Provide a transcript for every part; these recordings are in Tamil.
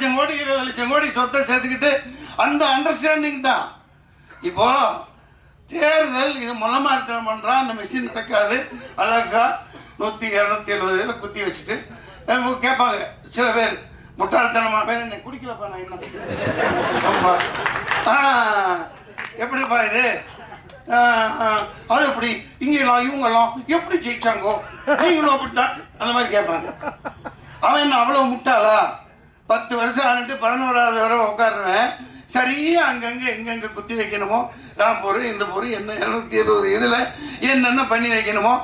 லட்சம் கோடி இருபது லட்சம் கோடி சொத்தை சேர்த்துக்கிட்டு அந்த அண்டர்ஸ்டாண்டிங் தான். இப்போ தேர்தல் இது முளமாரத்தில் பண்ணுறான் அந்த மிஷின் நடக்காது. அழகா நூற்றி இரநூத்தி எழுபது இதில் குத்தி வச்சுட்டு கேட்பாங்க சில பேர் முட்டாள்தனமாக பேர் என்னை குடிக்கலப்பா நான் இன்னும் ஆ, எப்படிப்பா இது? அது எப்படி? இங்கெல்லாம் இவங்கெல்லாம் எப்படி ஜெயிச்சாங்கோ? நீங்களும் அப்படித்தான். அந்த மாதிரி கேட்பாங்க. அவன் என்ன அவ்வளோ முட்டாளா? பத்து வருஷம் ஆனிட்டு பதினோராவது வரை உட்காருவேன். சரியா அங்கங்கே எங்கெங்கே குத்தி வைக்கணுமோ? ராம்பூர் இந்த பூர் என்ன இரநூத்தி இருபது இதில் என்னென்ன பண்ணி வைக்கணுமோ?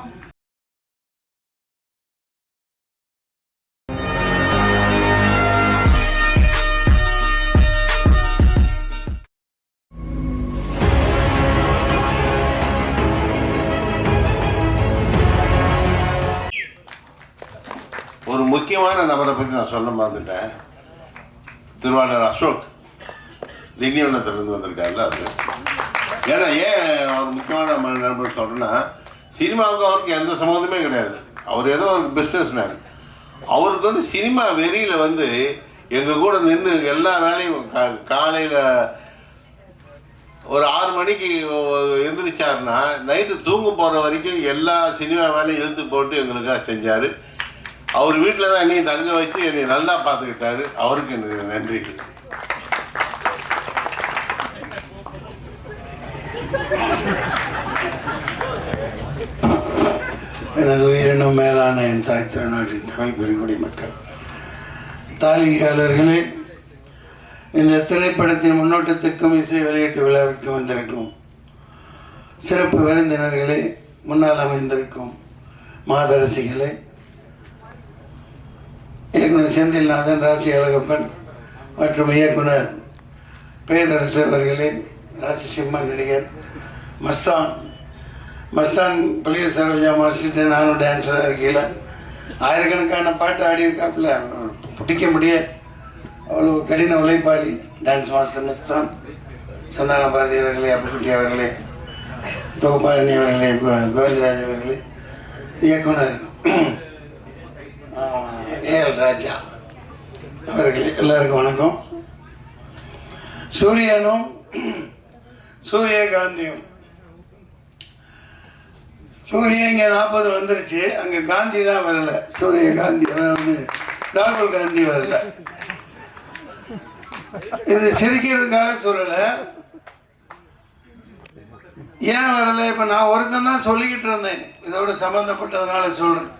ஒரு முக்கியமான நபரை பற்றி நான் சொல்ல மறந்துட்டேன். திருவாளர் அசோக் திண்டிவனத்துலேருந்து வந்திருக்காருல்ல அது ஏன்னா ஏன் அவர் முக்கியமான நண்பர் சொல்கிறேன்னா சினிமாவுக்கு அவருக்கு எந்த சம்மந்தமே கிடையாது. அவர் ஏதோ ஒரு பிஸ்னஸ் மேன் அவருக்கு வந்து சினிமா வெறியில் வந்து எங்கள் கூட நின்று எல்லா வேலையும் கா காலையில் ஒரு ஆறு மணிக்கு எழுந்திரிச்சாருன்னா நைட்டு தூங்க போகிற வரைக்கும் எல்லா சினிமா வேலையும் இழுத்து போட்டு எங்களுக்காக செஞ்சார். அவர் வீட்டில் தான் என்னையும் தங்க வச்சு என்னை நல்லா பார்த்துக்கிட்டாரு. அவருக்கு எனக்கு நன்றி எனது உயிரினும் மேலான என் தாய் திருநாட்டின் தமிழ் பெருங்குடி மக்கள் தாலிகையாளர்களே இந்த திரைப்படத்தின் முன்னோட்டத்திற்கும் இசை வெளியீட்டு விழாவிற்கு வந்திருக்கும் சிறப்பு விருந்தினர்களே முன்னால் அமைந்திருக்கும் மாதரசிகளே இயக்குனர் செந்தில்நாதன் ராசி அழகப்பன் மற்றும் இயக்குனர் பேரரசு அவர்களே ராஜசிம்மா நடிகர் மஸ்தான். மஸ்தான் பள்ளிய சரோஜா மாசிட்டு நானும் டான்ஸராக இருக்கையில் ஆயிரக்கணக்கான பாட்டு ஆடியிருக்காப்புல பிடிக்க முடியாது அவ்வளோ கடின உழைப்பாளி டான்ஸ் மாஸ்டர் மஸ்தான். சந்தான பாரதி அவர்களே அப்படி அவர்களே தொகுப்பாளினி அவர்களே கோ- கோவிந்தராஜ் அவர்களே இயக்குனர் ஏஎல் ராஜா. அவர்களே எல்லாருக்கும் வணக்கம். சூரியனும் சூரியகாந்தியும். சூரிய இங்கே நாற்பது வந்துருச்சு. அங்கே காந்தி தான் வரல. சூரிய காந்தி அதாவது ராகுல் காந்தி வரல. இது சிரிக்கிறதுக்காக சொல்லலை. ஏன் வரல? இப்போ நான் ஒருத்தன் தான் சொல்லிக்கிட்டு இருந்தேன். இதோட சம்மந்தப்பட்டதுனால சொல்கிறேன்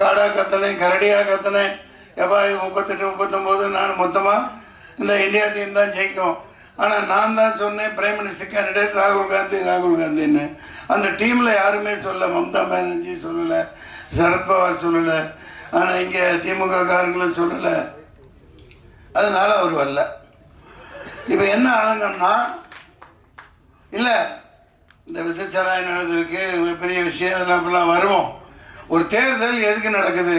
காடா கத்தினேன் கரடியாக கத்தினேன் எப்பா இது முப்பத்தெட்டு முப்பத்தொம்போது நான் மொத்தமாக இந்த இந்தியா டீம் தான் ஜெயிக்கும். ஆனால் நான் தான் சொன்னேன் பிரைம் மினிஸ்டர் கேண்டிடேட் ராகுல் காந்தி ராகுல் காந்தின்னு. அந்த டீமில் யாருமே சொல்ல மம்தா பானர்ஜி சொல்லலை சரத்பவார் சொல்லலை. ஆனால் இங்கே திமுக காரங்களும் சொல்லலை. அதனால் அவர் வரல. இப்போ என்ன ஆளுங்கன்னா இல்லை இந்த விசச்சாராயம் நடந்திருக்கு பெரிய விஷயம் அதெல்லாம் அப்படிலாம் வருவோம். ஒரு தேர்தல் எதுக்கு நடக்குது?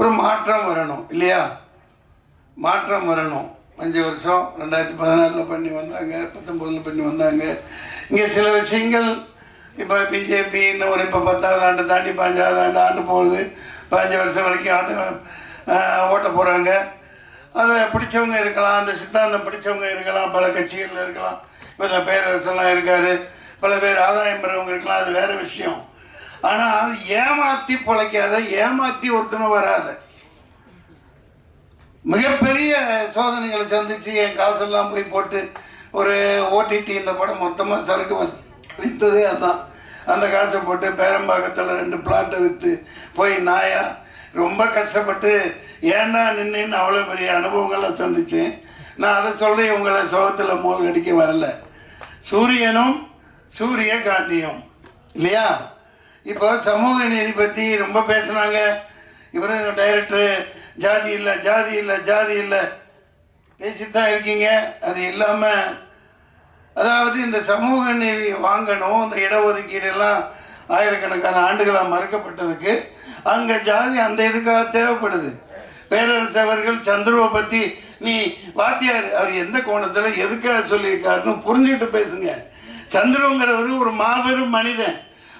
ஒரு மாற்றம் வரணும் இல்லையா? மாற்றம் வரணும். அஞ்சு வருஷம் ரெண்டாயிரத்தி பதினாலில் பண்ணி வந்தாங்க பத்தொம்போதில் பண்ணி வந்தாங்க. இங்கே சில விஷயங்கள் இப்போ பிஜேபி இன்னும் ஒரு இப்போ பத்தாவது ஆண்டு தாண்டி பாஞ்சாவது ஆண்டு ஆண்டு போகுது. பதினஞ்சு வருஷம் வரைக்கும் ஆண்டு ஓட்ட போகிறாங்க அதை பிடிச்சவங்க இருக்கலாம் அந்த சித்தாந்தம் பிடிச்சவங்க இருக்கலாம் பல கட்சிகளில் இருக்கலாம். இப்போ இந்த பேரரசெல்லாம் இருக்கார். பல பேர் ஆதாயம் பெறவங்க இருக்கலாம் அது வேறு விஷயம். ஆனால் ஏமாற்றி பிழைக்காத ஏமாற்றி ஒருத்தனும் வராத. மிகப்பெரிய சோதனைகளை சந்திச்சு என் காசெல்லாம் போய் போட்டு ஒரு ஓடிடி இந்த படம் மொத்தமாக சரக்கு வந்து விற்றதே அதான். அந்த காசை போட்டு பேரம்பாக்கத்தில் ரெண்டு பிளாட்டை விற்று போய் நாயா ரொம்ப கஷ்டப்பட்டு ஏன்டா நின்றுன்னு அவ்வளோ பெரிய அனுபவங்களை சந்தித்தேன் நான் அதை சொல்கிறேன் உங்களை சோகத்தில் மூல் அடிக்க வரல. சூரியனும் சூரிய காந்தியும் இல்லையா? இப்போ சமூக நீதி பற்றி ரொம்ப பேசுனாங்க. இவரு டைரக்டரு ஜாதி இல்லை ஜாதி இல்லை ஜாதி இல்லை. பேசிட்டு தான் இருக்கீங்க. அது இல்லாமல் அதாவது இந்த சமூக நீதி வாங்கணும் இந்த இடஒதுக்கீடு எல்லாம் ஆயிரக்கணக்கான ஆண்டுகளாக மறுக்கப்பட்டதுக்கு அங்கே ஜாதி அந்த இதுக்காக தேவைப்படுது. பேரரசு அவர்கள் சந்துருவை பற்றி நீ வாத்தியார் அவர் எந்த கோணத்தில் எதுக்காக சொல்லியிருக்காருன்னு புரிஞ்சுக்கிட்டு பேசுங்க. சந்துருங்கிறவர் ஒரு மாபெரும் மனிதன்.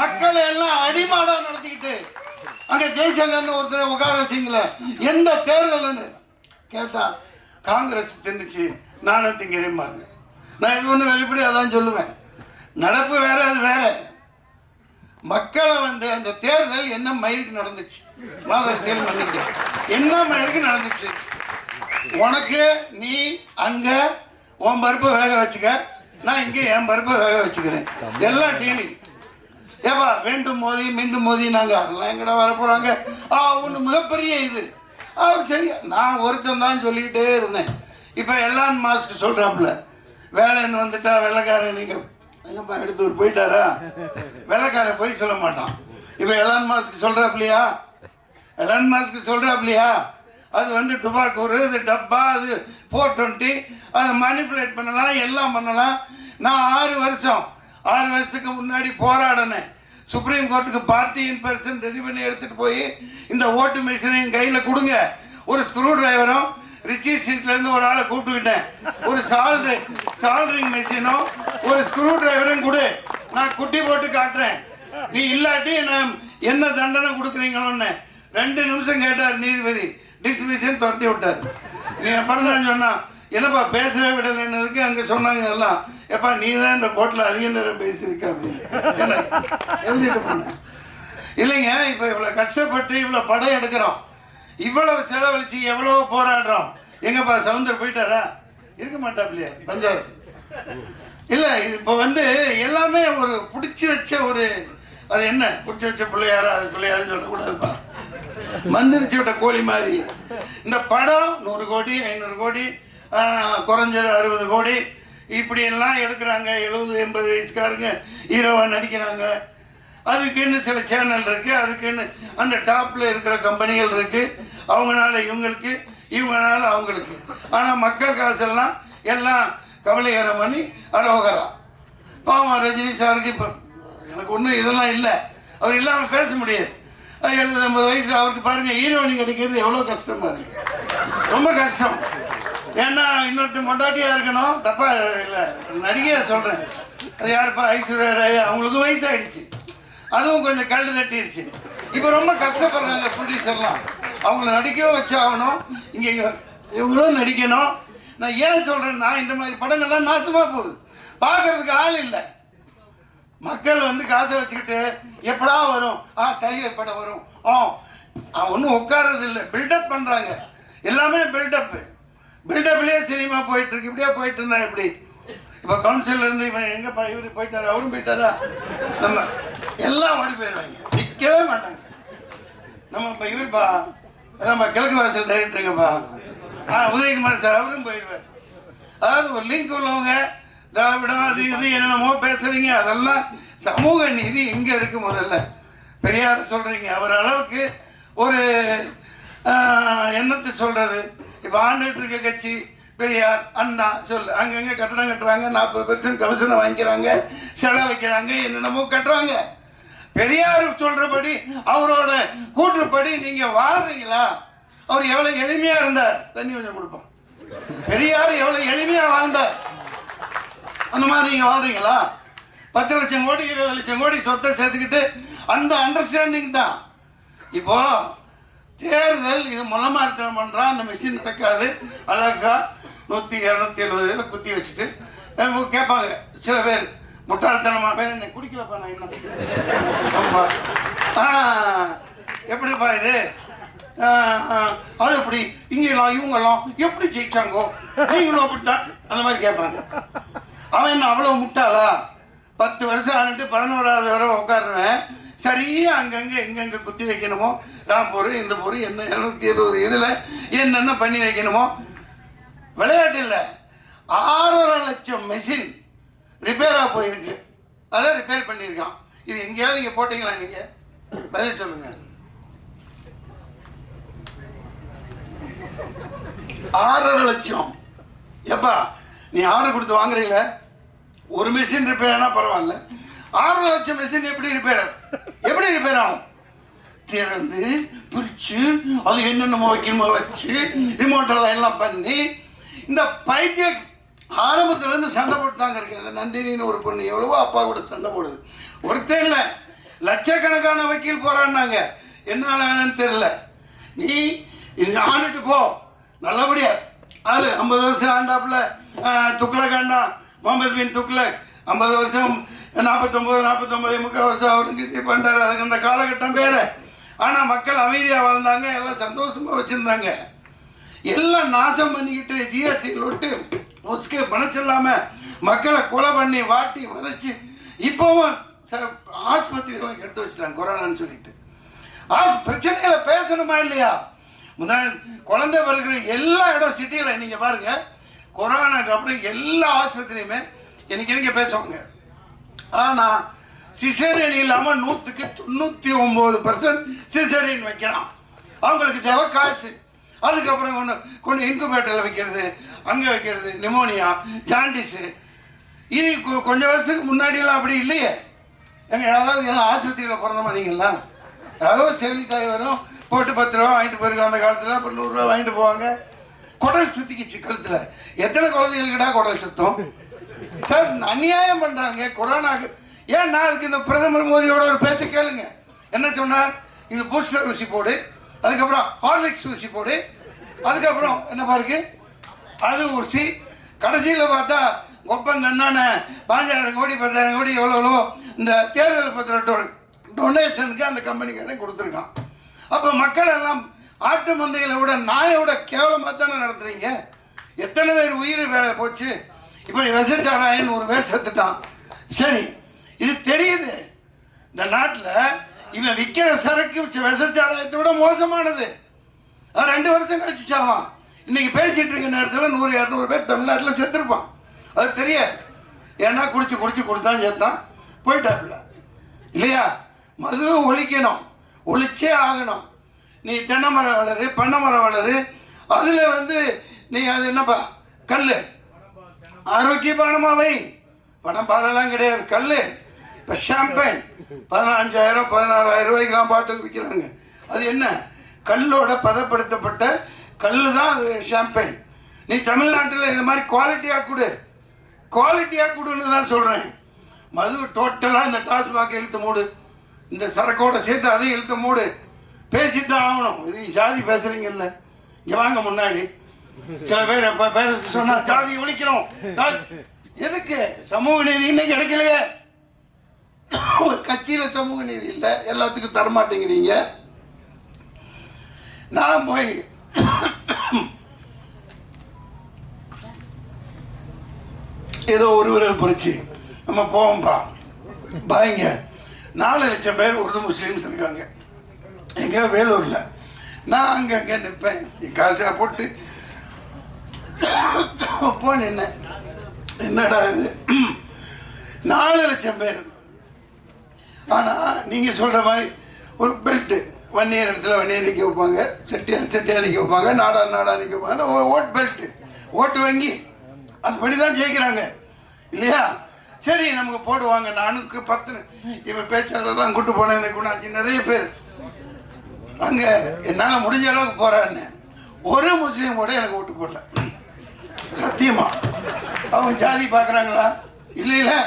மக்களை எல்லாம் அடிமாடா நடத்திக்கிட்டு அங்க ஜெய்சங்கர்னு ஒருத்தர் உட்கார வச்சிங்களே எந்த தேர்தல்னு? கேட்டா காங்கிரஸ் தின்னுச்சு நானும் திங்கிறேம்பாங்க. நான் இது ஒன்று வெளிப்படையாக தான் சொல்லுவேன். நடப்பு வேற அது வேற. மக்களை வந்து அந்த தேர்தல் என்ன மயிருக்கு நடந்துச்சு? மாதரசியல் பண்ணிட்டு என்ன மயிருக்கு நடந்துச்சு? உனக்கு நீ அங்க உன் பருப்பை வேக வச்சுக்க. நான் இங்கே என் பருப்பை வேக வச்சுக்கிறேன். எல்லாம் டீலிங். ஏப்பா வேண்டும் மோதி மீண்டும் மோதி நாங்கள் அதெல்லாம் எங்கடா வர போகிறாங்க ஆ ஒன்று மிகப்பெரிய இது. ஆ சரி நான் ஒருத்தன் தான் சொல்லிக்கிட்டே இருந்தேன். இப்போ எல்லான் மாஸ்டர் சொல்கிறாப்புல வேலைன்னு வந்துட்டா வெள்ளைக்காரன் நீங்கள் எங்கப்பா எடுத்து போயிட்டாரா? வெள்ளைக்காரன் போய் சொல்ல மாட்டான். இப்போ எலான் மாஸ்க்கு சொல்கிறாப்லையா எலான் மாஸ்க்கு சொல்கிறாப்லையா அது வந்து டுபாக்கூரு இது டப்பா அது ஃபோர் டுவெண்ட்டி அதை மேனிப்புலேட் பண்ணலாம் எல்லாம் பண்ணலாம். நான் ஆறு வருஷம் ஆறு வருஷத்துக்கு முன்னாடி போராடினேன். சுப்ரீம் கோர்ட்டுக்கு பார்ட்டி இன் பர்சன் ரெடி பண்ணி எடுத்துகிட்டு போய் இந்த ஓட்டு மிஷினை என் கையில் கொடுங்க. ஒரு ஸ்க்ரூ டிரைவரும் ரிச்சி சீட்லேருந்து ஒரு ஆளை கூப்பிட்டுக்கிட்டேன். ஒரு சால்ரி சால்ரிங் மிஷினும் ஒரு ஸ்க்ரூ டிரைவரும் கொடு. நான் குட்டி போட்டு காட்டுறேன். நீ இல்லாட்டி நான் என்ன தண்டனை கொடுக்குறீங்களோன்னு ரெண்டு நிமிஷம் கேட்டார் நீதிபதி. டிஸ்மிஷன் துரத்தி விட்டார். நீ அப்புறம் தான் சொன்னான் என்னப்பா பேசவே விடலைன்னதுக்கு அங்கே சொன்னாங்க எல்லாம். எப்பா நீ தான் இந்த கோட்டில் அதிக நேரம் பேசியிருக்க அப்படின்னு. எழுதிட்டு போனேன் இல்லைங்க இப்போ இவ்வளோ கஷ்டப்பட்டு இவ்வளோ படம் எடுக்கிறோம். இவ்வளவு செலவழிச்சு எவ்வளோ போராடுறோம். எங்கப்பா சவுந்தர் போயிட்டாரா? இருக்க மாட்டாப்லையே பஞ்சாயத்து. இல்லை இப்போ வந்து எல்லாமே ஒரு பிடிச்சி வச்ச ஒரு அது என்ன? பிடிச்சி வச்ச பிள்ளையாரா அது பிள்ளையாருன்னு சொல்லக்கூடாதுப்பா. மந்திரிச்சு விட்ட கோழி மாதிரி. இந்த படம் நூறு கோடி ஐநூறு கோடி குறைஞ்சது அறுபது கோடி. இப்படி எல்லாம் எடுக்கிறாங்க. எழுபது எண்பது வயசுக்காரங்க ஹீரோவாக நடிக்கிறாங்க. அதுக்குன்னு சில சேனல் இருக்கு. அதுக்குன்னு அந்த டாப்ல இருக்கிற கம்பெனிகள் இருக்கு. அவங்கனால இவங்களுக்கு இவங்களால அவங்களுக்கு. ஆனால் மக்கள் காசெல்லாம் எல்லாம் கவலைகரம் பண்ணி அரோகரா. பாவம் ரஜினி சாருக்கு இப்போ எனக்கு ஒன்றும் இதெல்லாம் இல்லை. அவர் இல்லாமல் பேச முடியாது. எழுபது ஐம்பது வயசில் அவருக்கு பாருங்க ஹீரோயின் கிடைக்கிறது எவ்வளோ கஷ்டமா இருக்கு. ரொம்ப கஷ்டம். ஏன்னா இன்னொருத்த மொண்டாட்டியாக இருக்கணும். தப்பா இல்லை. நடிகையை சொல்கிறேன் அது யாருப்பா? ஐஸ்வர்யா ராய். அவங்களுக்கும் வயசாயிடுச்சு. அதுவும் கொஞ்சம் கல் தட்டிடுச்சு இப்போ ரொம்ப கஷ்டப்படுறாங்க ப்ரொடியூசர்லாம் அவங்கள நடிக்கவும் வச்சாகணும். இங்கே இவங்களும் நடிக்கணும். நான் ஏன் சொல்கிறேன்னா இந்த மாதிரி படங்கள்லாம் நாசமாக போகுது. பார்க்கறதுக்கு ஆள் இல்லை. மக்கள் வந்து காசை வச்சுக்கிட்டு எப்படா வரும்? ஆ தலைவர் படம் வரும். ஆ ஒன்றும் உட்கார்றது இல்லை. பில்டப் பண்ணுறாங்க எல்லாமே பில்டப்பு பில்டப்லேயே சினிமா போயிட்டு இருக்கு இப்படியே போயிட்டு இருந்தா எப்படி? இப்போ கவுன்சிலர் இருந்து இவன் எங்கப்பா இவரு போயிட்டாரு? அவரும் போயிட்டாரா? நம்ம எல்லாம் ஓடி போயிடுவாங்க நிற்கவே மாட்டாங்க. நம்ம இப்போ இவருப்பா நம்ம கிழக்கு வாசல் டைரக்டருங்கப்பா ஆ உதயகுமார் சார் அவரும் போயிடுவார் அதாவது ஒரு லிங்க் உள்ளவங்க திராவிடம் அது இது என்னென்னமோ பேசுறீங்க அதெல்லாம் சமூக நீதி எங்கே இருக்கு முதல்ல. பெரியார் சொல்றீங்க. அவர் அளவுக்கு ஒரு எண்ணத்தை என்னத்தை சொல்றது? இப்போ ஆண்டுகிட்டு இருக்க கட்சி பெரியார் அண்ணா சொல்லு. அங்கங்கே கட்டடம் கட்டுறாங்க நாற்பது பெர்சன்ட் கமிஷனை வாங்கிக்கிறாங்க செலவு வைக்கிறாங்க என்னென்னமோ கட்டுறாங்க. பெரியார் சொல்கிறபடி அவரோட கூற்றுப்படி நீங்கள் வாழ்றீங்களா? அவர் எவ்வளோ எளிமையாக இருந்தார். தண்ணி கொஞ்சம் கொடுப்போம். பெரியார் எவ்வளோ எளிமையாக வாழ்ந்தார். அந்த மாதிரி நீங்கள் வாழ்றீங்களா? பத்து லட்சம் கோடி இருபது லட்சம் கோடி சொத்தை சேர்த்துக்கிட்டு அந்த அண்டர்ஸ்டாண்டிங் தான். இப்போ தேர்தல் இது முளமாரித்தனம் பண்ணுறான் அந்த மிஷின் நடக்காது. அழகா நூற்றி இரநூத்தி எழுபது இதில் குத்தி வச்சுட்டு கேட்பாங்க சில பேர் முட்டாள்தனமாக பேர் என்னை குடிக்கலப்பா நான் இன்னும். ஆமாப்பா. ஆ, எப்படிப்பா இது? அது எப்படி? இங்கெல்லாம் இவங்கெல்லாம் எப்படி ஜெயிச்சாங்கோ? நீங்களும் அப்படித்தான். அந்த மாதிரி கேட்பாங்க. அவன் என்ன அவ்வளோ முட்டாளா? பத்து வருஷம் ஆனிட்டு பதினோராவது வரை உட்காருவேன். சரியாக அங்கங்கே எங்கெங்கே குத்தி வைக்கணுமோ? ராம்பூர் இந்த பூர் என்ன இரநூத்தி எழுபது இதில் என்னென்ன பண்ணி வைக்கணுமோ? விளையாட்டு இல்லை. ஆறரை லட்சம் மெஷின் ரிப்பேராக போயிருக்கு. அதை ரிப்பேர் பண்ணியிருக்கான். இது எங்கேயாவது நீங்கள் போட்டிங்களா நீங்கள் பதில் சொல்லுங்க. ஆறரை லட்சம். எப்பா நீ ஆர்டர் கொடுத்து வாங்குறீங்கள? ஒரு மிஷின் ரிப்பேர் ஆனால் பரவாயில்ல. ஆறரை லட்சம் மிஷின் எப்படி ரிப்பேர் எப்படி ரிப்பேர் ஆகும்? திறந்து பிரித்து அது என்னென்னமோ வைக்கணுமோ வச்சு ரிமோட்டில் எல்லாம் பண்ணி இந்த பைத்திய ஆரம்பத்துலேருந்து சண்டை போட்டு தாங்க நந்தினின்னு ஒரு பொண்ணு எவ்வளவோ அப்பா கூட சண்டை போடுது. ஒருத்தன் இல்லை. லட்சக்கணக்கான வக்கீல் போறான்னாங்க. என்ன ஆனான்னு தெரியல. நீ ஆண்டுட்டு போ. நல்லபடியா. ஆளு ஐம்பது வருஷம் ஆண்டாப்புல துக்ளக் ஆண்டா முகமது பின் துக்ளக். ஐம்பது வருஷம் நாற்பத்தொம்பது நாற்பத்தொம்பது முக்கால் வருஷம் அவருக்கு பண்ணுறாரு அதுக்கு அந்த காலகட்டம் வேறு. ஆனால் மக்கள் அமைதியாக வாழ்ந்தாங்க எல்லாம் சந்தோஷமாக வச்சுருந்தாங்க. எல்லாம் நாசம் பண்ணிக்கிட்டு ஜிஎஸ்டி லொட்டு முஸ்கே பணச்சில்லாம மக்களை கொலை பண்ணி வாட்டி வதச்சி இப்போவும் ச- எடுத்து வச்சுட்டாங்க கொரோனான்னு சொல்லிட்டு. ஆஸ் பிரச்சனைகளை பேசணுமா இல்லையா? முதல் குழந்தை பிறகு எல்லா இடம் சிட்டியில் நீங்கள் பாருங்கள் கொரோனாக்கு அப்புறம் எல்லா ஆஸ்பத்திரியுமே எனக்கு எனக்கு பேசுவாங்க. ஆனால் சிசேரியன் இல்லாமல் நூற்றுக்கு தொண்ணூற்றி ஒம்பது பர்சன்ட் சிசேரியன் வைக்கிறான். அவங்களுக்கு தேவை காசு. அதுக்கப்புறம் கொண்டு கொண்டு இன்குபேட்டரில் வைக்கிறது அங்கே வைக்கிறது நிமோனியா ஜாண்டிஸு இனி கொ- கொஞ்சம் வருஷத்துக்கு முன்னாடியெல்லாம் அப்படி இல்லையே. எங்கள் யாராவது எல்லாம் ஆஸ்பத்திரியில் பிறந்த மாதிரிங்களா யாரோ செவிலித்தாய் வரும் போட்டு பத்து ரூபா வாங்கிட்டு போயிருக்கோம் அந்த காலத்தில் அப்புறம் நூறுரூவா வாங்கிட்டு போவாங்க. குடல் சுத்திக்கிச்சு கழுத்தில். எத்தனை குழந்தைகளுக்குடா குடல் சுத்தம்? சார் அநியாயம் பண்ணுறாங்க கொரோனாக்கு ஏன் நான் அதுக்கு இந்த பிரதமர் மோடியோட ஒரு பேச்சை கேளுங்க? என்ன சொன்னார்? இது பூஸ்டர் ஊசி போடு அதுக்கப்புறம் ஹார்லிக்ஸ் ஊசி போடு அதுக்கப்புறம் என்ன பாருக்கு? அது ஊசி. கடைசியில் பார்த்தா ஒப்பந்தம் என்னென்ன பாஞ்சாயிரம் கோடி பத்தாயிரம் கோடி எவ்வளோ எவ்வளோ இந்த தேர்தல் பத்திர டொ- டொனேஷனுக்கு அந்த கம்பெனிக்காரன் கொடுத்துருக்கான். அப்போ மக்கள் எல்லாம் ஆட்டு மந்தைகளை விட நாயை விட கேவலமாக தானே நடத்துறீங்க? எத்தனை பேர் உயிர் வேலை போச்சு? இப்படி விசச்சாராயன் ஒரு பேர் செத்துட்டான். சரி இது தெரியுது. இந்த நாட்டில் இவன் விற்கிற சரக்கு விசச்சாராயத்தை விட மோசமானது. அவன் ரெண்டு வருஷம் கழிச்சு சாவான் இன்னைக்கு பேசிட்டு இருக்க நேரத்தில் நூறு இரநூறு பேர் தமிழ்நாட்டில் செத்துருப்பான். அது தெரியாது. ஏன்னா குடிச்சு குடிச்சு கொடுத்தான் சேர்த்தான் போயிட்டாப்புல. இல்லையா? மது ஒழிக்கணும். ஒழிச்சே ஆகணும். நீ தென்னை மரம் வளரு பண்ணை மரம் வளரு. அதில் வந்து நீ அது என்னப்பா? கல் ஆரோக்கியமானமா வை. பணம் பாலெல்லாம் கிடையாது. கல் இப்போ ஷாம்பைன் பதினஞ்சாயிரம் பதினாறாயிரம் ரூபாய்க்கெல்லாம் பாட்டில் விற்கிறாங்க அது என்ன? கல்லோட பதப்படுத்தப்பட்ட கல் தான் அது ஷாம்பேன் நீ தமிழ்நாட்டில் இந்த மாதிரி குவாலிட்டியாக கொடு. குவாலிட்டியாக கொடுன்னு தான் சொல்கிறேன் மது டோட்டலாக இந்த டாஸ்மாக் இழுத்து மூடு. இந்த சரக்கோட சேர்த்து அதையும் இழுத்து மூடு. பேசி தான் ஆகணும். இது நீ ஜாதி பேசுறீங்கல்ல. இங்கே வாங்க முன்னாடி. சில பேர் இப்போ பேர சொன்னால் ஜாதி ஒழிக்கிறோம். எதுக்கு? சமூக நீதி இன்னைக்கு கிடைக்கலையே. ஒரு கட்சியில் சமூக நீதி இல்லை எல்லாத்துக்கும் தரமாட்டேங்கிறீங்க. நான் போய் ஏதோ ஒரு விரல் பொறிச்சு நம்ம போவோம்பா. பாய்ங்க நாலு லட்சம் பேர் உருது முஸ்லீம்ஸ் இருக்காங்க. எங்கே வேலூரில். நான் அங்கே அங்கே நிற்பேன் காசாக காசை போட்டு போ நின்னேன். என்னடா இது? நாலு லட்சம் பேர். ஆனால் நீங்கள் சொல்கிற மாதிரி ஒரு பெல்ட்டு வன்னியர் இடத்துல வன்னியர் நிற்க வைப்பாங்க செட்டியார் செட்டியார் நிற்க வைப்பாங்க நாடா நாடா நிற்க வைப்பாங்க. ஓ- ஓட் பெல்ட்டு ஓட்டு வங்கி அதுபடி தான் ஜெயிக்கிறாங்க. இல்லையா? சரி நமக்கு போடுவாங்க. நானுக்கு பத்து இப்போ பேச்சாளர்லாம் கூட்டு போனேன் எனக்கு குணாச்சி நிறைய பேர். அங்கே என்னால் முடிஞ்ச அளவுக்கு போகிறான்னு ஒரு முஸ்லீம் கூட எனக்கு ஓட்டு போடல. சத்தியமா. அவங்க ஜாதி பார்க்குறாங்களா இல்லை இல்லை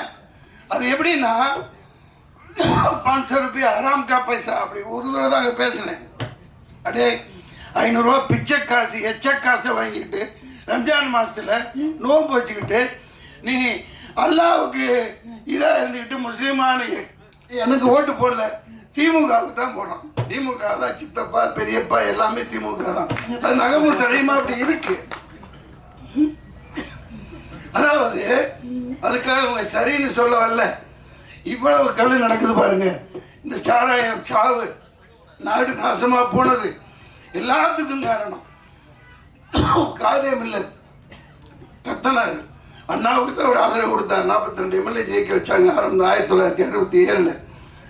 அது எப்படின்னா பாஞ்சு ரூபாய் ஆறாம் கா பைசா அப்படி ஒரு தடவை தான் அங்கே பேசினேன். அடே ஐநூறுரூவா பிச்சை காசு எச்ச காசை வாங்கிட்டு ரம்ஜான் மாதத்தில் நோன்பு வச்சுக்கிட்டு நீ அல்லாவுக்கு இதாக இருந்துக்கிட்டு முஸ்லீமான எனக்கு ஓட்டு போடல. திமுகவுக்கு தான் போடுறோம் திமுக தான் சித்தப்பா பெரியப்பா எல்லாமே திமுக தான். அது நகமும் சடையுமா அப்படி இருக்கு. அதாவது அதுக்காக அவங்க சரின்னு சொல்ல வரல. இவ்வளவு கல் நடக்குது பாருங்க. இந்த சாராயம் சாவு நாடு நாசமாக போனது எல்லாத்துக்கும் காரணம். காதே இல்லை கத்தனார் அண்ணாவுக்கு தான் ஒரு ஆதரவு கொடுத்தார். நாற்பத்தி ரெண்டு எம்எல்ஏ ஜெயிக்க வச்சாங்க. ஆரம்பம் ஆயிரத்தி தொள்ளாயிரத்தி அறுபத்தி ஏழில்.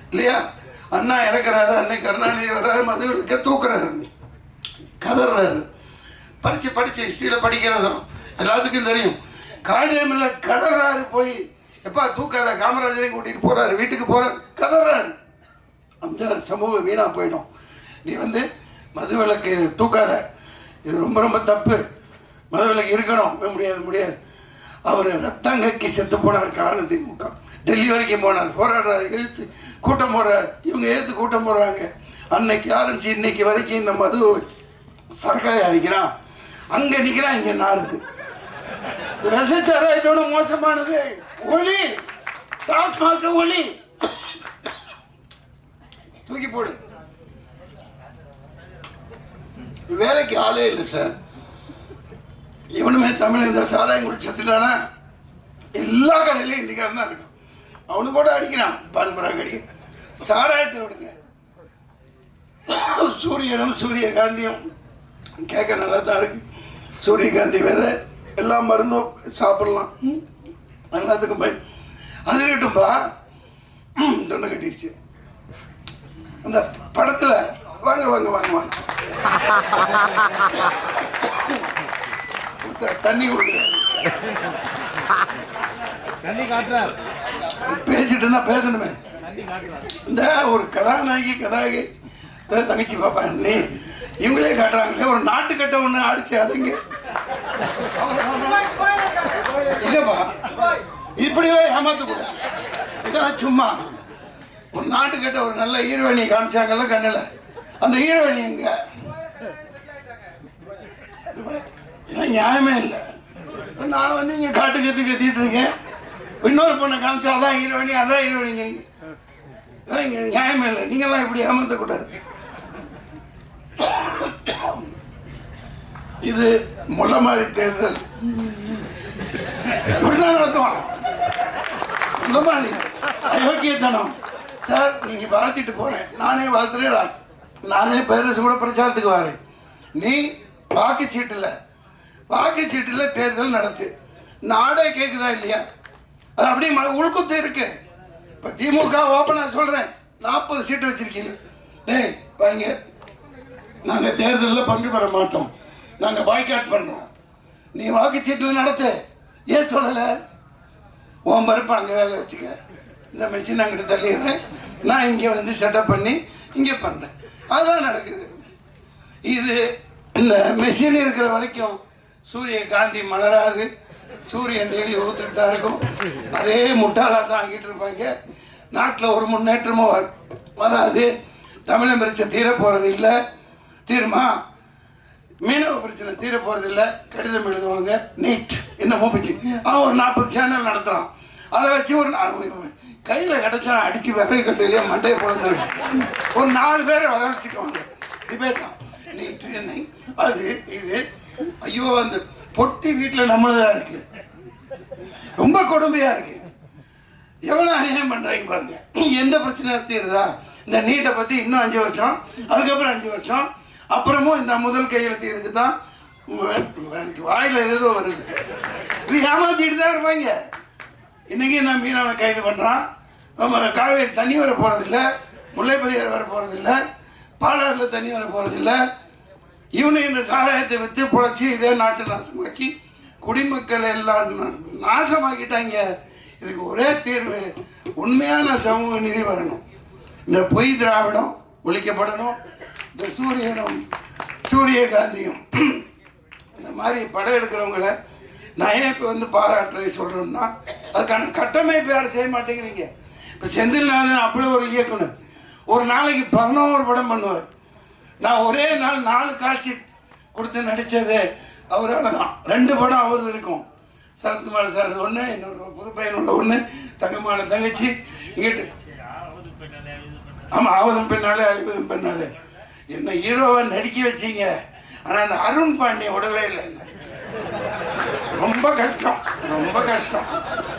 இல்லையா? அண்ணா இறக்குறாரு. அன்னை கருணாநிதி வர்றாரு. மதுவிலக்க தூக்குறாரு. கதறாரு. படித்து படித்து ஹிஸ்ட்ரியில் படிக்கிறதும் எல்லாத்துக்கும் தெரியும். காதேமில்ல. கதறாரு போய் எப்பா தூக்காத காமராஜரையும் கூட்டிகிட்டு போகிறாரு வீட்டுக்கு போகிறார் கதறாரு. அந்த சமூகம் வீணாக போயிடும். நீ வந்து மது விலக்கு தூக்காத. இது ரொம்ப ரொம்ப தப்பு. மது விலக்கு இருக்கணும். முடியாது முடியாது. அவர் ரத்தங்கக்கி செத்து போனார் காரணம் திமுக. டெல்லி வரைக்கும் போனார். போராடுறாரு எழுத்து கூட்டம் போடுறார். இவங்க எழுத்து கூட்டம் போடுறாங்க. அன்னைக்கு ஆரம்பிச்சு இன்னைக்கு வரைக்கும் இந்த மது சரக்காய அடிக்கிறான். அங்கே நிற்கிறான் இங்கே நாருது இதோட மோசமானது? ஒளி! டாஸ்மாக ஒளி! தூக்கி போடு. வேலைக்கு ஆளே இல்லை சார். இவனுமே தமிழ் இந்த சாராயம் எங்களுக்கு செத்துட்டானா? எல்லா கடையிலையும் இந்திக்காரன் தான் இருக்கும் அவனு கூட அடிக்கிறான் பான்பரா கடி சாராயத்தை விடுங்க. சூரியனும் சூரியகாந்தியும். கேட்க நல்லா தான் இருக்கு. சூரியகாந்தி விதை. எல்லா மருந்தும் சாப்பிடலாம். எல்லாத்துக்கும் பய அது இருக்கட்டும்பா. தொண்டை கட்டிடுச்சு அந்த படத்துல வாங்க வாங்க வாங்க வாங்க. தண்ணி கொடுக்குறேன். பேசிட்டு இருந்தா பேசணுமே. இந்த ஒரு கதாநாயகி கதாகி அதாவது தங்கச்சி பாப்பா நீ இவங்களே காட்டுறாங்களே. ஒரு நாட்டுக்கட்டை ஒன்று அடிச்சு அதுங்க இல்லப்பா இப்படிலாம் கூட இதெல்லாம் சும்மா. ஒரு நாட்டுக்கிட்ட ஒரு நல்ல ஈரவணி காமிச்சாங்கல்ல கண்ணில். அந்த ஈரவணி எங்க? நியாயமே இல்லை. நான் வந்து இங்கே காட்டு கத்து கத்திட்டு இருக்கேன். இன்னொரு பொண்ணை காமிச்சா அதான் ஈரவணி அதான் ஹீரோயினிங்க நியாயமே இல்லை. நீங்களாம் இப்படி ஏமாற்றக்கூடாது இது முள்ளமாரி தேர்தல். இப்படிதான் நடத்துவான். இந்த மாதிரி. அயோக்கியத்தனம். சார் நீங்க வாழ்த்திட்டு போறேன். நானே வாழ்த்துறேன் நானே பேரரசு கூட பிரச்சாரத்துக்கு வரேன். நீ வாக்குச்சீட்டில் வாக்குச்சீட்டில் தேர்தல் நடத்து. நாடே கேட்குதா இல்லையா? அது அப்படியே ம- உள்குத்து இருக்கு. இப்போ திமுக ஓப்பனாக சொல்கிறேன் நாற்பது சீட்டு வச்சுருக்கீங்க. ஏய் வாங்க. நாங்கள் தேர்தலில் பங்கு பெற மாட்டோம். நாங்கள் பாய்காட் பண்ணுறோம் நீ வாக்குச்சீட்டில் நடத்து. ஏன் சொல்லலை? உன் பருப்பு அங்கே வேக வச்சுக்க. இந்த மிஷின் அங்கிட்ட தள்ளிடுறேன். நான் இங்கே வந்து செட்டப் பண்ணி இங்கே பண்ணுறேன் அதுதான் நடக்குது. இது இந்த மிஷின் இருக்கிற வரைக்கும் சூரியகாந்தி மலராது. சூரியன் டெய்லி ஊத்துட்டு தான் இருக்கும். அதே முட்டாளாக தான் ஆகிட்டு இருப்பாங்க. நாட்டில் ஒரு முன்னேற்றமும் வ- வராது. தமிழம் பிரச்சனை தீர போகிறது இல்லை. தீருமா? மீனவ பிரச்சனை தீர போறது கடிதம் எழுதுவாங்க. நீட் என்னமோ பிச்சு அவன் ஒரு நாற்பது சேனல் நடத்துறான். அதை வச்சு ஒரு கையில் கிடச்சா கிடைச்சா அடிச்சு விறகு கட்டையிலேயே மண்டையை பிறந்தாங்க ஒரு நாலு பேரை வர வச்சுக்குவாங்க. டிபேட் தான். நீட் என்னை. அது இது. ஐயோ அந்த பொட்டி வீட்டில் நம்மளதாக இருக்கு. ரொம்ப கொடுமையாக இருக்கு. எவ்வளோ அநியாயம் பண்ணுறாங்க பாருங்க. எந்த பிரச்சனையாக தீருதா? இந்த நீட்டை பற்றி இன்னும் அஞ்சு வருஷம் அதுக்கப்புறம் அஞ்சு வருஷம் அப்புறமும் இந்த முதல் கையெழுத்து இதுக்கு தான் வாயில் ஏதோ வருது. இது ஏமாத்திட்டு தான் இருப்பாங்க. இன்றைக்கி நான் மீனவனை கைது பண்ணுறான் காவேரி தண்ணி வர போகிறதில்ல முல்லை பெரியார் வர போகிறதில்ல பாலாறில் தண்ணி வர போகிறதில்ல இவனு இந்த சாராயத்தை விற்று பொழைச்சி இதே நாட்டு நாசமாக்கி குடிமக்கள் எல்லாம் நாசமாக்கிட்டாங்க. இதுக்கு ஒரே தீர்வு உண்மையான சமூக நிதி வரணும். இந்த பொய் திராவிடம் ஒழிக்கப்படணும். இந்த சூரியனும் சூரியகாந்தியும் இந்த மாதிரி படம் எடுக்கிறவங்கள நான் ஏன் இப்போ வந்து பாராட்டுறதை சொல்கிறேன்னா அதுக்கான கட்டமைப்பு யாரும் செய்ய மாட்டேங்கிறீங்க. இப்போ செந்தில்நாதன் அப்படி ஒரு இயக்குனர். ஒரு நாளைக்கு பதினோரு படம் பண்ணுவார். நான் ஒரே நாள் நாலு காட்சி கொடுத்து நடித்தது அவரால் தான். ரெண்டு படம் அவரது இருக்கும். சரத்குமார் சார் ஒன்று என்னோட புது பையனோட ஒன்று தங்கமான தங்கச்சி. இங்கிட்டு ஆமாம் ஆவதும் பெண்ணாலே அழிவதும் பெண்ணாலே. என்ன ஹீரோவை நடிக்க வச்சீங்க? ஆனால் அந்த அருண் பாண்டியன் விடவே இல்லை ரொம்ப கஷ்டம் ரொம்ப கஷ்டம்.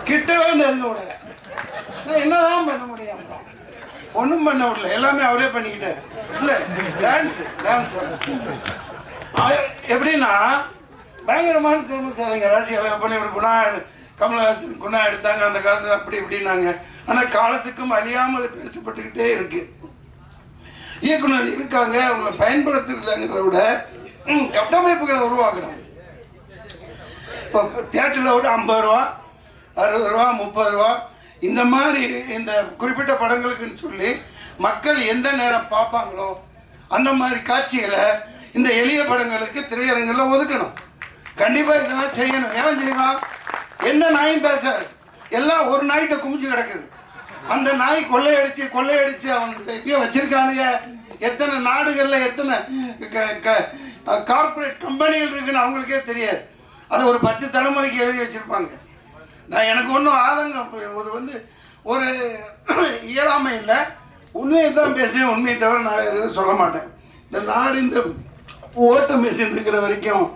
கிட்டவே நெருங்க விடல நான் என்னதான் பண்ண முடியும் அப்புறம்? ஒன்றும் பண்ண விடல எல்லாமே அவரே பண்ணிக்கிட்டார். இல்லை டான்ஸ் டான்ஸ் எப்படின்னா பயங்கரமான திறமைசாலிங்க ராசி பண்ணி ஒரு குணா எடு- கமலஹாசன் குணா எடுத்தாங்க. அந்த காலத்தில் அப்படி இப்படின்னாங்க. ஆனால் காலத்துக்கும் அழியாமல் பேசப்பட்டுக்கிட்டே இருக்குது இயக்குனர் இருக்காங்க அவங்களை பயன்படுத்துறதுங்கிறத விட கட்டமைப்புகளை உருவாக்கணும். இப்போ தியேட்டரில் ஒரு ஐம்பது ரூபா அறுபது ரூபா முப்பது ரூபா இந்த மாதிரி இந்த குறிப்பிட்ட படங்களுக்குன்னு சொல்லி மக்கள் எந்த நேரம் பார்ப்பாங்களோ அந்த மாதிரி காட்சிகளை இந்த எளிய படங்களுக்கு திரையரங்கில் ஒதுக்கணும். கண்டிப்பாக இதெல்லாம் செய்யணும். ஏன் செய்வான் என்ன நாயும் பேச எல்லாம் ஒரு நாய்கிட்ட குமிஞ்சு கிடக்குது. அந்த நாய் கொள்ளையடிச்சு கொள்ளையடிச்சு அவனுக்கு இதே வச்சிருக்கானுங்க. எத்தனை நாடுகளில் எத்தனை கார்ப்பரேட் கம்பெனிகள் இருக்குன்னு அவங்களுக்கே தெரியாது. அதை ஒரு பத்து தலைமுறைக்கு எழுதி வச்சிருப்பாங்க. நான் எனக்கு ஒன்றும் ஆதங்கம் இது வந்து ஒரு இயலாமை இல்லை. உண்மையை தான் பேசுவேன் உண்மையை தவிர நான் எதுவும் சொல்ல மாட்டேன். இந்த நாடு இந்த ஓட்டு மிஷின் இருக்கிற வரைக்கும்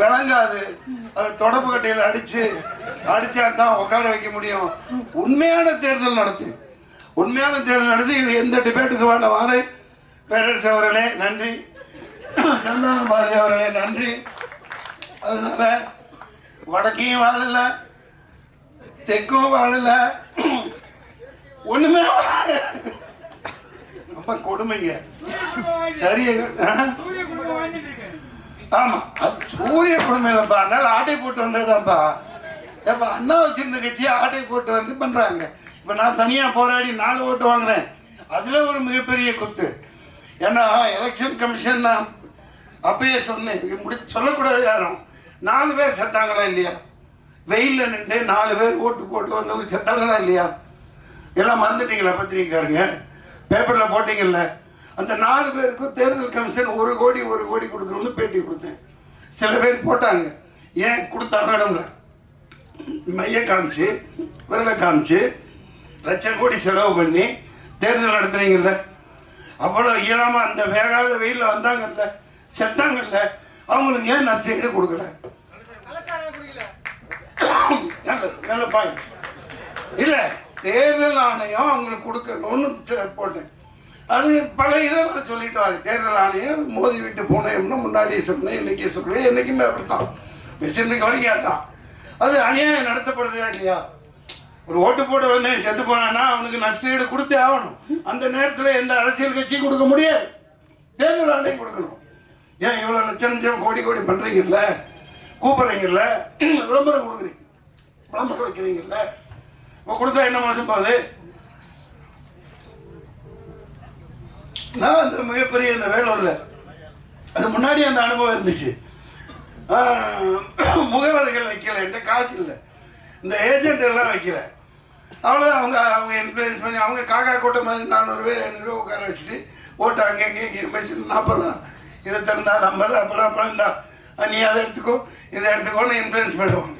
விளங்காது. அது தொடப்பு கட்டையில் அடித்து அடிச்சா தான் உட்கார வைக்க முடியும். உண்மையான தேர்தல் நடத்தி. உண்மையான தேர்தல் நடத்தி இது எந்த டிபேட்டுக்கு வேண்ட வாரே பேரரசு அவர்களே நன்றி. சந்தான பாரதி அவர்களே நன்றி. அதனால வடக்கையும் வாழல தெற்கும் வாழல. ஒண்ணுமே வாழல. ரொம்ப கொடுமைங்க. சரியா ஆமா அது சூரிய குடும்பம் இல்லைப்பா அதனால ஆட்டை போட்டு வந்ததுதான்ப்பா. ஏப்பா அண்ணா வச்சிருந்த கட்சி ஆட்டை போட்டு வந்து பண்றாங்க. இப்ப நான் தனியா போராடி நாலு ஓட்டு வாங்குறேன். அதுல ஒரு மிகப்பெரிய குத்து. ஏன்னா எலெக்ஷன் கமிஷன் நான் அப்பயே சொன்னேன். முடி சொல்லக்கூடாது யாரும். நாலு பேர் செத்தாங்களா இல்லையா? வெயிலில் நின்று நாலு பேர் ஓட்டு போட்டு வந்தவங்க செத்தாங்களா இல்லையா? எல்லாம் மறந்துட்டீங்களா பத்திரிக்காருங்க பேப்பரில் போட்டீங்கல்ல? அந்த நாலு பேருக்கும் தேர்தல் கமிஷன் ஒரு கோடி ஒரு கோடி கொடுக்குறோன்னு பேட்டி கொடுத்தேன். சில பேர் போட்டாங்க. ஏன் கொடுத்தாங்கன்னு மைய காமிச்சு விரலை காமிச்சு லட்சம் கோடி செலவு பண்ணி தேர்தல் நடத்துறீங்கல்ல? அவ்வளோ இயலாமல் அந்த வேகாத வெயிலில் வந்தாங்கல்ல செத்தாங்கல்ல அவங்களுக்கு ஏன் நஷ்டஈடு கொடுக்கல? நல்ல நல்ல பாயிண்ட் இல்லை தேர்தல் ஆணையம் அவங்களுக்கு கொடுக்கணும்னு போட்டேன். அது பல இதை நான் சொல்லிட்டு வரேன் தேர்தல் ஆணையம் மோதி விட்டு போனேன்னு முன்னாடியே சொன்னேன் இன்னைக்கு சொல்றேன் என்னைக்குமே அப்படித்தான். மிஷினுக்கு வரைக்கும் தான் அது அநியாயம் நடத்தப்படுதா இல்லையா? ஒரு ஓட்டு போட வந்து செத்து போனான்னா அவனுக்கு நஷ்டஈடு கொடுத்தே ஆகணும். அந்த நேரத்தில் எந்த அரசியல் கட்சியும் கொடுக்க முடியாது. தேர்தல் ஆணையம் கொடுக்கணும். ஏன் இவ்வளோ லட்சம் லட்சம் கோடி கோடி பண்ணுறீங்கல்ல கூப்பிட்றீங்கல்ல? விளம்பரம் கொடுக்குறீங்க. விளம்பரம் வைக்கிறீங்கல்ல? இப்போ கொடுத்தா என்ன மோசம் போகுது? நான் அந்த மிகப்பெரிய இந்த வேலூரில். அது முன்னாடி அந்த அனுபவம் இருந்துச்சு. முகவர்கள் வைக்கல என்கிட்ட காசு இல்லை. இந்த ஏஜெண்ட் எல்லாம் வைக்கல. அவ்வளோ அவங்க அவங்க இன்ஃப்ளூயன்ஸ் பண்ணி அவங்க காக்கா கூட்டம் மாதிரி நானூறு பேர் ஐநூறுரூவா உட்கார வச்சுட்டு ஓட்டு அங்கே இங்கே இங்கே மிஷின் நாற்பதா இதை தந்தா ஐம்பது அப்படா அப்புறம் நீ அதை எடுத்துக்கோ இதை எடுத்துக்கோன்னு இன்ஃப்ளூயன்ஸ் பண்ணுவாங்க.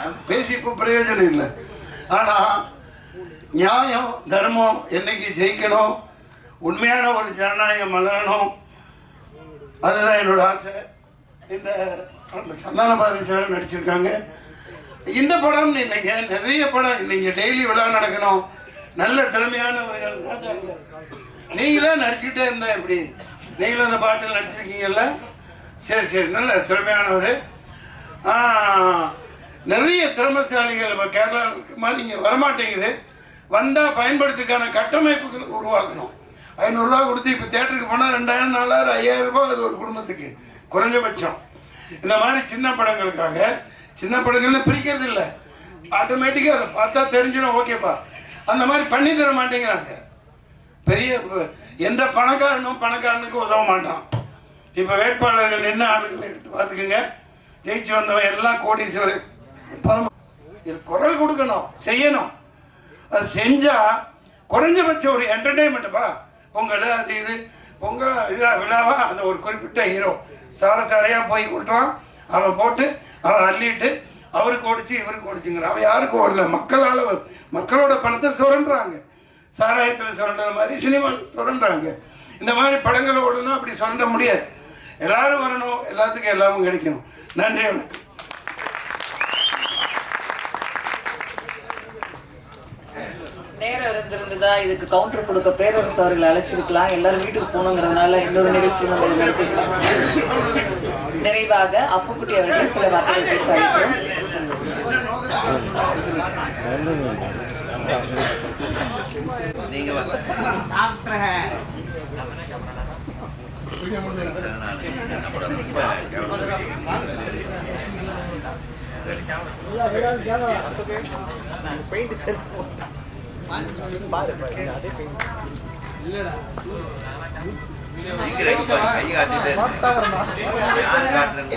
அது பேசி இப்போ பிரயோஜனம் இல்லை. ஆனால் நியாயம் தர்மம் என்னைக்கு ஜெயிக்கணும் உண்மையான ஒரு ஜனநாயகம் மலரணும் அதுதான் என்னோட ஆசை. இந்த சந்தான பாரதி சார் நடிச்சிருக்காங்க. இந்த படம் இல்லைங்க நிறைய படம் இல்லைங்க டெய்லி விழா நடக்கணும். நல்ல திறமையானவர்கள் ராஜாங்க. நீங்களே நடிச்சுக்கிட்டே இருந்தா எப்படி? நீங்களும் அந்த பாட்டில் நடிச்சிருக்கீங்கல்ல? சரி சரி. நல்ல திறமையானவர். நிறைய திறமைசாலிகள் நம்ம கேரளாவுக்கு மாதிரி இங்கே வரமாட்டேங்குது. வந்தால் பயன்படுத்துக்கான கட்டமைப்புகளை உருவாக்கணும். ஐநூறுரூவா கொடுத்து இப்போ தேட்டருக்கு போனால் ரெண்டாயிரம் நாலாயிரம் ஐயாயிரம் ரூபாய் அது ஒரு குடும்பத்துக்கு. குறைஞ்சபட்சம். இந்த மாதிரி சின்ன படங்களுக்காக சின்ன படங்கள்னு பிரிக்கிறது இல்லை. ஆட்டோமேட்டிக்காக அதை பார்த்தா தெரிஞ்சிடும் ஓகேப்பா அந்த மாதிரி பண்ணி தர மாட்டேங்கிறாங்க. பெரிய எந்த பணக்காரனும் பணக்காரனுக்கு உதவ மாட்டான். இப்போ வேட்பாளர்கள் என்ன ஆளுகளை எடுத்து பார்த்துக்குங்க? ஜெயிச்சு வந்தவன் எல்லாம் கோடீஸ்வரர் பரம- இது குரல் கொடுக்கணும் செய்யணும். அது செஞ்சால் குறைஞ்சபட்சம் ஒரு என்டர்டெயின்மெண்ட்டுப்பா பொங்கல் அது இது பொங்கல் இதாக விழாவா? அந்த ஒரு குறிப்பிட்ட ஹீரோ. சார சாரையாக போய் விட்டுறான் அவன் போட்டு அவன் அள்ளிட்டு அவருக்கு ஓடிச்சு இவருக்கு ஓடிச்சுங்கிற அவன் யாருக்கும் ஓடல. மக்களால் மக்களோட பணத்தை சுரண்டுறாங்க. சாராயத்தில் சுரண்டுற மாதிரி சினிமாவில் சுரண்டுறாங்க. இந்த மாதிரி படங்களை ஓடணும் அப்படி சொல்ல முடியாது. எல்லாரும் வரணும். எல்லாத்துக்கும் எல்லாமும் கிடைக்கணும். நன்றி வணக்கம். நேரம் இருந்திருந்ததா இதுக்கு கவுண்டர் கொடுக்க பேரரசு அவர்களை அழைச்சிருக்கலாம். எல்லாரும் வீட்டுக்கு போகணுங்கிறதுனால இன்னொரு நிகழ்ச்சி நம்ம இதில் நடத்திக்கலாம் நிறைவாக அப்புக்குட்டி அவர்கள் சில வார்த்தைகள் பேச அழைக்கிறோம் கை காட்டிட்டு யாரு காட்டுறேன்னு